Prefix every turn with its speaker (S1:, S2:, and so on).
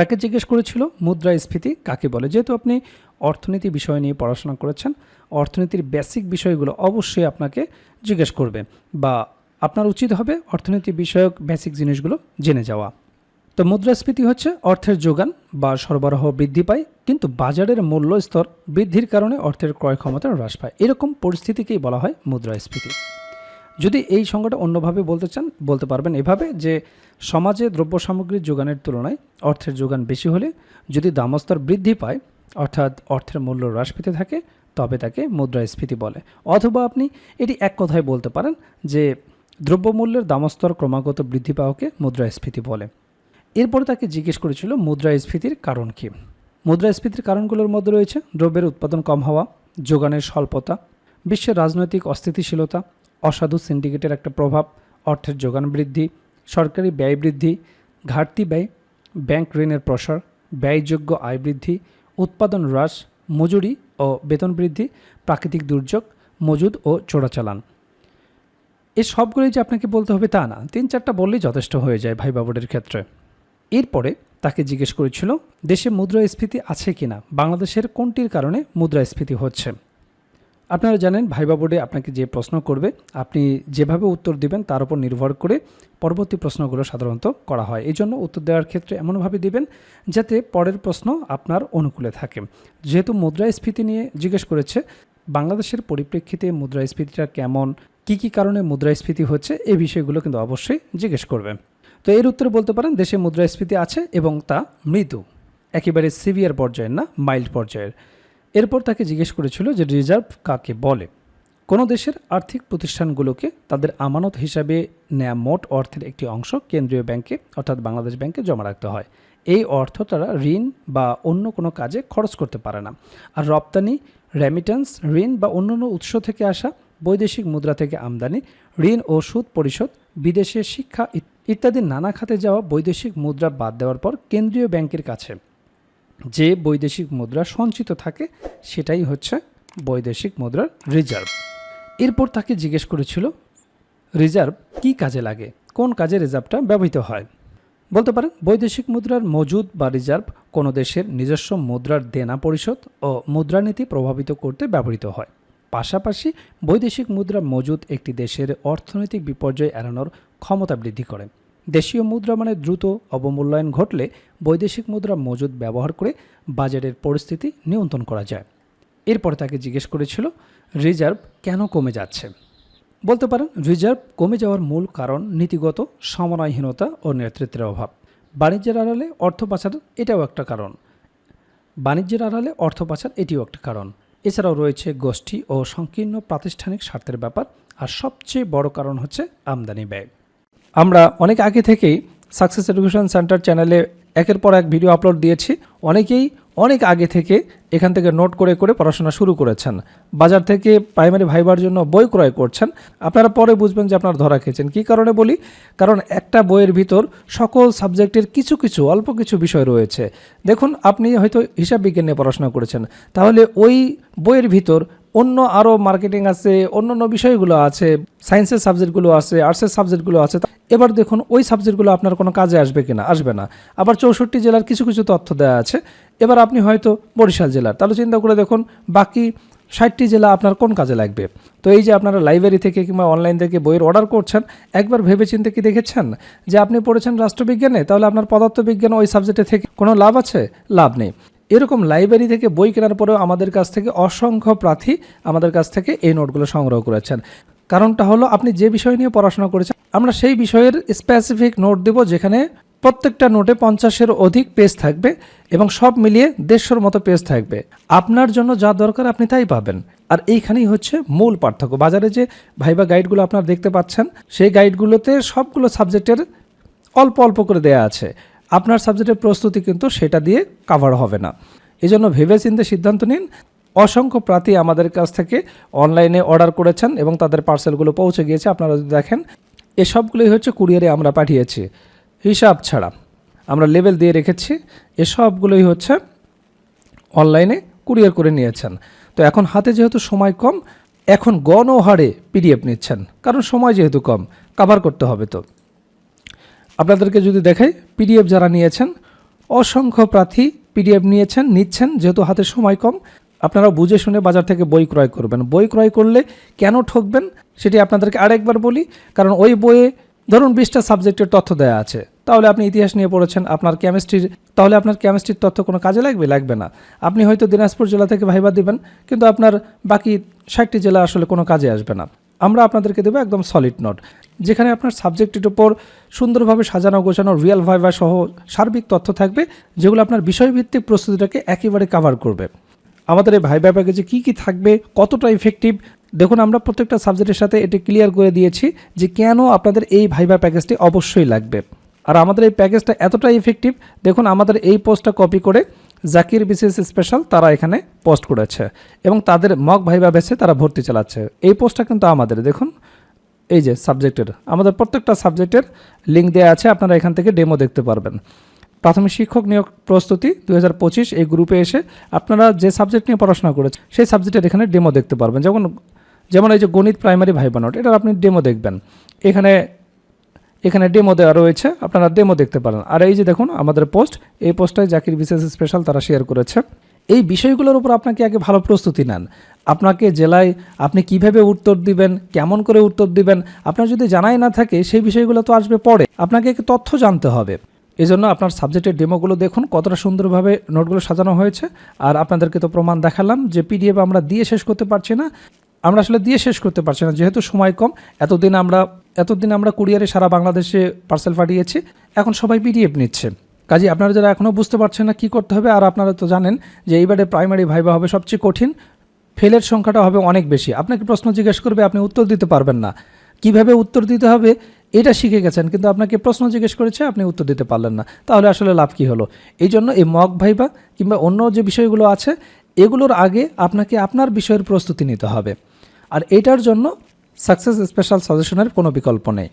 S1: তাকে জিজ্ঞেস করেছিল মুদ্রাস্ফীতি কাকে বলে? যেহেতু আপনি অর্থনীতি বিষয় নিয়ে পড়াশোনা করেছেন, অর্থনীতির বেসিক বিষয়গুলো অবশ্যই আপনাকে জিজ্ঞেস করবে বা আপনার উচিত হবে অর্থনীতি বিষয়ক বেসিক জিনিসগুলো জেনে যাওয়া। তো মুদ্রাস্ফীতি হচ্ছে অর্থের যোগান বা সরবরাহ বৃদ্ধি পায়, কিন্তু বাজারের মূল্য স্তর বৃদ্ধির কারণে অর্থের ক্রয় ক্ষমতা হ্রাস পায়। এরকম পরিস্থিতিকেই বলা হয় মুদ্রাস্ফীতি যদি এই সংজ্ঞাটা অন্যভাবে বলতে চান, বলতে পারবেন এভাবে যে সমাজে দ্রব্য সামগ্রীর যোগানের তুলনায় অর্থের যোগান বেশি হলে যদি দামস্তর বৃদ্ধি পায়, অর্থাৎ অর্থের মূল্য হ্রাস পেতে থাকে, তবে তাকে মুদ্রাস্ফীতি বলে। অথবা আপনি এটি এক কথায় বলতে পারেন যে দ্রব্যমূল্যের দামস্তর ক্রমাগত বৃদ্ধি পাওয়াকে মুদ্রাস্ফীতি বলে। এরপরে তাকে জিজ্ঞেস করেছিল, মুদ্রাস্ফীতির কারণ কী? মুদ্রাস্ফীতির কারণগুলোর মধ্যে রয়েছে দ্রব্যের উৎপাদন কম হওয়া, যোগানের স্বল্পতা, বিশ্বের রাজনৈতিক অস্থিতিশীলতা অসাধু সিন্ডিকেটের একটা প্রভাব, অর্থের যোগান বৃদ্ধি, সরকারি ব্যয় বৃদ্ধি, ঘাটতি ব্যয় ব্যাংক ঋণের প্রসার, ব্যয়যোগ্য আয় বৃদ্ধি, উৎপাদন হ্রাস, মজুরি ও বেতন বৃদ্ধি, প্রাকৃতিক দুর্যোগ, মজুদ ও চোরাচালান। এ সবগুলোই যে আপনাকে বলতে হবে তা না, তিন চারটা বললেই যথেষ্ট হয়ে যায় ভাই বাবুদের ক্ষেত্রে। এরপরে তাকে জিজ্ঞেস করেছিল, দেশে মুদ্রাস্ফীতি আছে কিনা? বাংলাদেশের কোনটির কারণে মুদ্রাস্ফীতি হচ্ছে? আপনারা জানেন, ভাইবা বোর্ডে আপনাকে যে প্রশ্ন করবে, আপনি যেভাবে উত্তর দিবেন তার উপর নির্ভর করে পরবর্তী প্রশ্নগুলো সাধারণত করা হয়। এই জন্য উত্তর দেওয়ার ক্ষেত্রে এমনভাবে দিবেন যাতে পরের প্রশ্ন আপনার অনুকূলে থাকে। যেহেতু মুদ্রাস্ফীতি নিয়ে জিজ্ঞেস করেছে, বাংলাদেশের পরিপ্রেক্ষিতে মুদ্রাস্ফীতিটা কেমন, কী কী কারণে মুদ্রাস্ফীতি হচ্ছে এই বিষয়গুলো কিন্তু অবশ্যই জিজ্ঞেস করবে তো এর উত্তরে বলতে পারেন, দেশে মুদ্রাস্ফীতি আছে এবং তা মৃদু, একেবারে সিভিয়ার পর্যায়ের না, মাইল্ড পর্যায়ের। এরপর তাকে জিজ্ঞেস করেছিল যে রিজার্ভ কাকে বলে? কোনো দেশের আর্থিক প্রতিষ্ঠানগুলোকে তাদের আমানত হিসাবে নেয়া মোট অর্থের একটি অংশ কেন্দ্রীয় ব্যাংকে, অর্থাৎ বাংলাদেশ ব্যাংকে জমা রাখতে হয়। এই অর্থ তারা ঋণ বা অন্য কোনো কাজে খরচ করতে পারে না। আর রপ্তানি রেমিটেন্স ঋণ বা অন্যান্য উৎস থেকে আসা বৈদেশিক মুদ্রা থেকে আমদানি, ঋণ ও সুদ পরিশোধ, বিদেশে শিক্ষা ইত- ইত্যাদি নানা খাতে যাওয়া বৈদেশিক মুদ্রা বাদ দেওয়ার পর কেন্দ্রীয় ব্যাংকের কাছে যে বৈদেশিক মুদ্রা সঞ্চিত থাকে, সেটাই হচ্ছে বৈদেশিক মুদ্রার রিজার্ভ। এরপর তাকে জিজ্ঞেস করেছিল, রিজার্ভ কি কাজে লাগে? কোন কাজে রিজার্ভটা ব্যবহৃত হয়? বলতে পারেন, বৈদেশিক মুদ্রার মজুদ বা রিজার্ভ কোনো দেশের নিজস্ব মুদ্রার দেনা পরিশোধ ও মুদ্রানীতি প্রভাবিত করতে ব্যবহৃত হয়। পাশাপাশি, বৈদেশিক মুদ্রা মজুদ একটি দেশের অর্থনৈতিক বিপর্যয় এড়ানোর ক্ষমতা বৃদ্ধি করে। দেশীয় মুদ্রা মানে দ্রুত অবমূল্যায়ন ঘটলে বৈদেশিক মুদ্রা মজুদ ব্যবহার করে বাজারের পরিস্থিতি নিয়ন্ত্রণ করা যায়। এরপর তাকে জিজ্ঞেস করেছিল, রিজার্ভ কেন কমে যাচ্ছে? বলতে পারেন, রিজার্ভ কমে যাওয়ার মূল কারণ নীতিগত সমন্বয়হীনতা ও নেতৃত্বের অভাব। বাণিজ্যের আড়ালে অর্থ পাচার এটাও একটা কারণ। বাণিজ্যের আড়ালে অর্থ পাচার এটিও একটা কারণ। এছাড়াও রয়েছে গোষ্ঠী ও সংকীর্ণ প্রাতিষ্ঠানিক স্বার্থের ব্যাপার। আর সবচেয়ে বড় কারণ হচ্ছে আমদানি ব্যয়। আমরা অনেক আগে থেকেই সাকসেস এডুকেশন সেন্টার চ্যানেলে একের পর এক ভিডিও আপলোড দিয়েছি। অনেকেই অনেক আগে থেকে এখান থেকে নোট করে করে পড়াশোনা শুরু করেছেন। বাজার থেকে প্রাইমারি ভাইবার জন্য বই ক্রয় করছেন। আপনারা পরে বুঝবেন যে আপনারা ধরা খেয়েছেন। কী কারণে বলি? কারণ একটা বইয়ের ভিতর সকল সাবজেক্টের কিছু কিছু, অল্প কিছু বিষয় রয়েছে। দেখুন, আপনি হয়তো হিসাব বিজ্ঞান নিয়ে পড়াশোনা করেছেন। তাহলে ওই বইয়ের ভিতর অন্য আরও মার্কেটিং আছে অন্য অন্য বিষয়গুলো আছে সায়েন্সের সাবজেক্টগুলো আছে আর্টসের সাবজেক্টগুলো আছে এবার দেখুন ওই সাবজেক্টগুলো আপনার কোনো কাজে আসবে কিনা, আসবে না। আবার চৌষট্টি জেলার কিছু কিছু তথ্য দেওয়া আছে। এবার আপনি হয়তো বরিশাল জেলার, তাহলে চিন্তা করে দেখুন বাকি ষাটটি জেলা আপনার কোন কাজে লাগবে? তো এই যে আপনারা লাইব্রেরি থেকে কিংবা অনলাইন থেকে বইয়ের অর্ডার করছেন, একবার ভেবে চিন্তে কি দেখেছেন? যে আপনি পড়েছেন রাষ্ট্রবিজ্ঞানে, তাহলে আপনার পদার্থবিজ্ঞান ওই সাবজেক্টে থেকে কোনো লাভ আছে? লাভ নেই। এরকম লাইব্রেরি থেকে বই কেনার পরেও আমাদের কাছ থেকে অসংখ্য প্রার্থী আমাদের কাছ থেকে এই নোটগুলো সংগ্রহ করেছেন। কারণটা হলো আপনি যে বিষয় নিয়ে পড়াশোনা করেছেন, আমরা সেই বিষয়ের স্পেসিফিক নোট দেব যেখানে প্রত্যেকটা নোটে পঞ্চাশের অধিক পেজ থাকবে এবং সব মিলিয়ে দেড়শোর মতো পেজ থাকবে। আপনার জন্য যা দরকার আপনি তাই পাবেন। আর এইখানেই হচ্ছে মূল পার্থক্য। বাজারে যে ভাইবা গাইডগুলো আপনারা দেখতে পাচ্ছেন, সেই গাইডগুলোতে সবগুলো সাবজেক্টের অল্প অল্প করে দেয়া আছে। আপনার সাবজেক্টের প্রস্তুতি কিন্তু সেটা দিয়ে কাভার হবে না। এই জন্য ভেবে চিন্তে সিদ্ধান্ত নিন, অসংখ্য প্রার্থী আমাদের কাছ থেকে অনলাইনে অর্ডার করেছেন এবং তাদের পার্সেলগুলো পৌঁছে গিয়েছে। আপনারা যদি দেখেন এসবগুলোই হচ্ছে কুরিয়ারে আমরা পাঠিয়েছি। হিসাব ছাড়া আমরা লেভেল দিয়ে রেখেছি। এসবগুলোই হচ্ছে অনলাইনে কুরিয়ার করে নিয়েছেন। তো এখন হাতে যেহেতু সময় কম, এখন গণহারে পিডিএফ নিচ্ছেন। কারণ সময় যেহেতু কম কাভার করতে হবে তো। আপনাদেরকে যদি দেখাই পিডিএফ যারা নিয়েছেন, অসংখ্য প্রার্থী পিডিএফ নিয়েছেন, নিচ্ছেন, যেহেতু হাতে সময় কম আপনারা বুঝে শুনে বাজার থেকে বই ক্রয় করবেন। বই ক্রয় করলে কেন ঠকবেন? সেটি আপনাদেরকে আরেকবার বলি, কারণ ওই বইয়ে ধরুন বিশটা সাবজেক্টের তথ্য দেওয়া আছে, তাহলে আপনি ইতিহাস নিয়ে পড়েছেন, আপনার কেমিস্ট্রির তাহলে আপনার কেমিস্ট্রির তথ্য কোনো কাজে লাগবে? লাগবে না। আপনি হয়তো দিনাজপুর জেলা থেকে ভাইবা দিবেন, কিন্তু আপনার বাকি ষাটটি জেলা আসলে কোনো কাজে আসবে না। আমরা আপনাদেরকে দেবো একদম সলিড নোট যেখানে আপনার সাবজেক্টের উপর সুন্দরভাবে সাজানো গোছানো রিয়েল ভাইবা সহ সার্বিক তথ্য থাকবে, যেগুলো আপনার বিষয়ভিত্তিক প্রস্তুতিটাকে একেবারে কভার করবে। আমাদের এই ভাইবা প্যাকেজে কী কী থাকবে, কতটা ইফেক্টিভ দেখুন আমরা প্রত্যেকটা সাবজেক্টের সাথে এটি ক্লিয়ার করে দিয়েছি যে কেন আপনাদের এই ভাইবা প্যাকেজটি অবশ্যই লাগবে। আর আমাদের এই প্যাকেজটা এতটাই ইফেক্টিভ দেখুন আমাদের এই পোস্টটা কপি করে জাকির বিসিএস স্পেশাল তারা এখানে পোস্ট করেছে এবং তাদের মক ভাইবা বেসে তারা ভর্তি চালাচ্ছে। এই পোস্টটা কিন্তু আমাদের, দেখুন, এই যে সাবজেক্টের, আমাদের প্রত্যেকটা সাবজেক্টের লিঙ্ক দেওয়া আছে, আপনারা এখান থেকে ডেমো দেখতে পারবেন। প্রাথমিক শিক্ষক নিয়োগ প্রস্তুতি দু হাজার পঁচিশ, এই গ্রুপে এসে আপনারা যে সাবজেক্ট নিয়ে পড়াশোনা করেছেন, সেই সাবজেক্টের এখানে ডেমো দেখতে পারবেন। যেমন যেমন এই যে গণিত প্রাইমারি ভাইবা নোট, এটার আপনি ডেমো দেখবেন। এখানে এখানে ডেমো দেওয়া রয়েছে, আপনারা ডেমো দেখতে পারেন। আর এই যে দেখুন, আমাদের পোস্ট এই পোস্টটায় জাকির বিশেষ স্পেশাল তারা শেয়ার করেছে। এই বিষয়গুলোর উপর আপনাকে আগে ভালো প্রস্তুতি নেন। আপনাকে জেলায় আপনি কীভাবে উত্তর দিবেন, কেমন করে উত্তর দিবেন, আপনার যদি জানাই না থাকে, সেই বিষয়গুলো তো আসবে পরে। আপনাকে তথ্য জানতে হবে। এই জন্য আপনার সাবজেক্টের ডেমোগুলো দেখুন, কতটা সুন্দরভাবে নোটগুলো সাজানো হয়েছে। আর আপনাদেরকে তো প্রমাণ দেখালাম যে পিডিএফ আমরা দিয়ে শেষ করতে পারছি না। আমরা আসলে দিয়ে শেষ করতে পারছি না। যেহেতু সময় কম, এতদিন আমরা এতদিন আমরা কুরিয়ারে সারা বাংলাদেশে পার্সেল পাঠিয়েছি, এখন সবাই পিডিএফ নিচ্ছে। কাজে আপনারা যারা এখনও বুঝতে পারছেন না কী করতে হবে, আর আপনারা তো জানেন যে এইবারে প্রাইমারি ভাইবা হবে সবচেয়ে কঠিন ফেলের সংখ্যাটা হবে অনেক বেশি। আপনাকে প্রশ্ন জিজ্ঞেস করবে, আপনি উত্তর দিতে পারবেন না। কীভাবে উত্তর দিতে হবে, এটা শিখে গেছেন, কিন্তু আপনাকে প্রশ্ন জিজ্ঞেস করেছে, আপনি উত্তর দিতে পারলেন না। তাহলে আসলে লাভ কী হলো? এই জন্য এই মগ ভাইবা কিংবা অন্য যে বিষয়গুলো আছে, এগুলোর আগে আপনাকে আপনার বিষয়ের প্রস্তুতি নিতে হবে। আর এটার জন্য সাকসেস স্পেশাল সাজেশনের কোনো বিকল্প নেই।